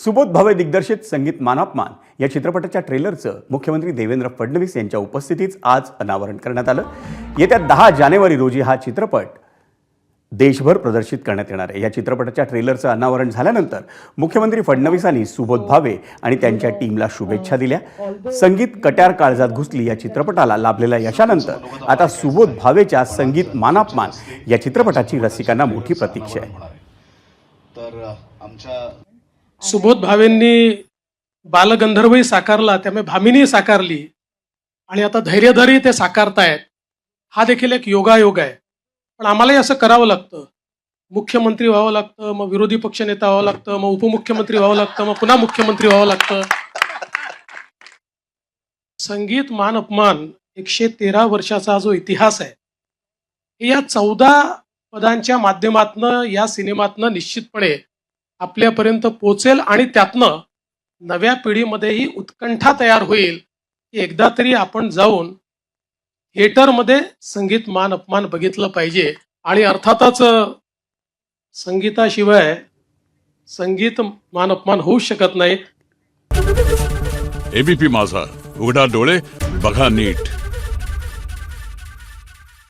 सुबोध भावे दिग्दर्शित संगीत मानापमान या चित्रपटाच्या ट्रेलरचं मुख्यमंत्री देवेंद्र फडणवीस यांच्या उपस्थितीत आज अनावरण करण्यात आलं. येत्या दहा जानेवारी रोजी हा चित्रपट देशभर प्रदर्शित करण्यात येणार आहे. या चित्रपटाच्या ट्रेलरचं अनावरण झाल्यानंतर मुख्यमंत्री फडणवीसांनी सुबोध भावे आणि त्यांच्या टीमला शुभेच्छा दिल्या. संगीत कट्यार काळजात घुसली या चित्रपटाला लाभलेल्या यशानंतर आता सुबोध भावेच्या संगीत मानापमान या चित्रपटाची रसिकांना मोठी प्रतीक्षा आहे. तर आमच्या सुबोध भावेंनी बालगंधर्वही साकारला त्यामुळे भामिनी साकारली. आणि आता धैर्यधरही ते साकारतायत. हा देखील एक योगायोग आहे. पण आम्हालाही असं करावं लागतं. मुख्यमंत्री व्हावं लागतं मग विरोधी पक्षनेता व्हावं लागतं मग उपमुख्यमंत्री व्हावं लागतं मग पुन्हा मुख्यमंत्री व्हावं लागतं. संगीत मान अपमान एकशे तेरा वर्षाचा जो इतिहास आहे या चौदा पदांच्या माध्यमातनं या सिनेमातनं निश्चितपणे आपल्यापर्यंत पोचेल आणि त्यातनं नव्या पिढीमध्येही उत्कंठा तयार होईल की एकदा तरी आपण जाऊन थिएटरमध्ये संगीत मान अपमान बघितलं पाहिजे. आणि अर्थातच संगीताशिवाय संगीत मान अपमान होऊ शकत नाही. एबीपी माझा उघडा डोळे बघा नीट.